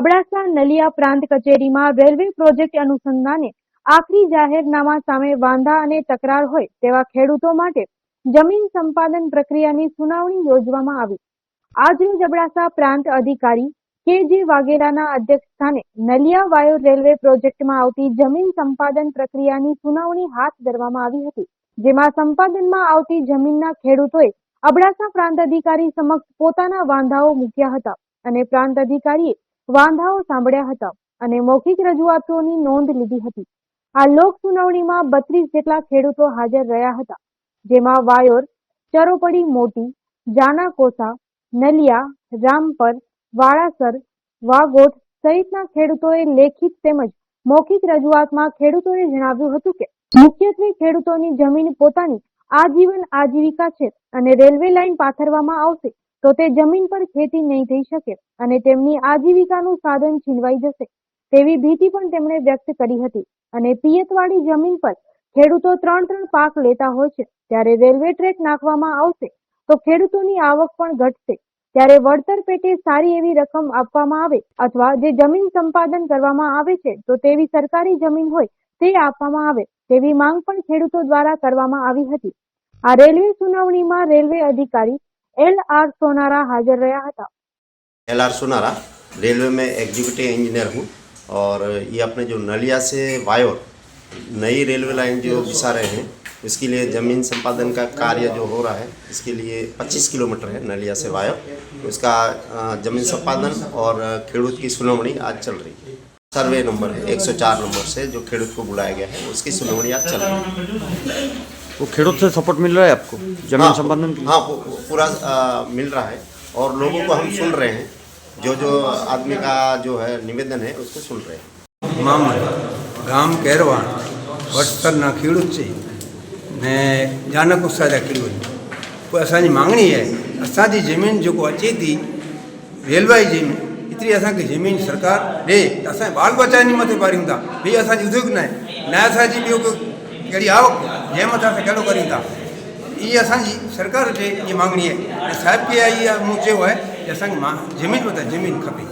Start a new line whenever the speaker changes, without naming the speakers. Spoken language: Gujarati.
નલિયા પ્રાંત કચેરીમાં રેલવે પ્રોજેક્ટ અનુસંધાને આખરી જાહેરનામા સામે વાંધા અને તકરાર હોય તેવા ખેડૂતો માટે જમીન સંપાદન પ્રક્રિયાની સુનાવણી યોજવામાં આવી. આજરોજ અબડાસા પ્રાંત અધિકારી કે જે વાઘેલાના અધ્યક્ષસ્થાને નલિયા વાયો રેલવે પ્રોજેક્ટમાં આવતી જમીન સંપાદન પ્રક્રિયાની સુનાવણી હાથ ધરવામાં આવી હતી, જેમાં સંપાદનમાં આવતી જમીનના ખેડૂતોએ અબડાસા પ્રાંત અધિકારી સમક્ષ પોતાના વાંધાઓ મૂક્યા હતા અને પ્રાંત અધિકારીએ વાંધાઓ સાંભળ્યા હતા અને મૌખિક રજૂઆતોની નોંધ લીધી હતી. આ લોક સુનાવણીમાં બત્રીસ જેટલા ખેડૂતો હાજર રહ્યા હતા, જેમાં વાયોર, ચરોપડી મોટી જાનાકોસા નલિયા, રામપર, વાળાસર, વાગોઠ સહિતના ખેડૂતોએ લેખિત તેમજ મૌખિક રજૂઆતમાં ખેડૂતોએ જણાવ્યું હતું કે, મુખ્યત્વે ખેડૂતોની જમીન પોતાની આજીવન આજીવિકા છે અને રેલવે લાઇન પાથરવામાં આવશે તો તે જમીન પર ખેતી નહીં થઈ શકે અને તેમની આજીવિકાનું સાધન છીનવાઈ જશે. તેવી ભીતિ પણ તેમણે વ્યક્ત કરી હતી અને પિયતવાળી જમીન પર ખેડૂતો ત્રણ ત્રણ પાક લેતા હોય છે. ત્યારે રેલવે ટ્રેક નાખવામાં આવશે, તો ખેડૂતોની આવક પણ ઘટશે. ત્યારે વળતર પેટે સારી એવી રકમ આપવામાં આવે અથવા જે જમીન સંપાદન કરવામાં આવે છે, તો તેવી સરકારી જમીન હોય તે આપવામાં આવે તેવી માંગ પણ ખેડૂતો દ્વારા કરવામાં આવી હતી. આ રેલવે સુનાવણીમાં રેલવે અધિકારી એલ આર સોનારા હાજર રહ્યા હતા
एल आर सुनारा रेलवे में एग्जीक्यूटिव इंजीनियर हूँ और ये अपने जो नलिया से वायोर नई रेलवे लाइन जो बिछा रहे हैं इसके लिए ज़मीन संपादन का कार्य जो हो रहा है इसके लिए 25 किलोमीटर है नलिया से वायोर उसका अ, ज़मीन संपादन और खेडूत की सुनवणी आज चल रही है सर्वे नंबर है 104 नंबर से जो खेडूत को बुलाया गया है उसकी सुनवणी आज चल रही है
वो खेडूत से सपोर्ट मिल रहा है आपको जमीन
हाँ,
संपादन के लिए?
हाँ पू- पू- पूरा अ, मिल रहा है और लोगों को हम सुन रहे हैं जो जो आदमी का जो है निवेदन है उसको सुन रहे हैं
મામલ ગામ કેરવાણ વટસરના ખેડૂત છે ને જાનક ઉત્સાહ ખેડૂત કોઈ असांजी मांगणी आहे असांजी ज़मीन जेको अचे थी रेलवे जी ज़मीन एतिरी असांखे ज़मीन सरकार ॾे त असांजे ॿाल बच्चनि जे मथे पारियूं था ॿी असांजी उद्योग न आहे न असांजी ॿियो को कहिड़ी आवक जंहिं मथां असां कहिड़ो करियूं था इहा असांजी सरकार खे इहा मांगणी आहे ऐं साहिब खे इहा मूं चयो आहे की असांखे मां ज़मीन मथां ज़मीन खपे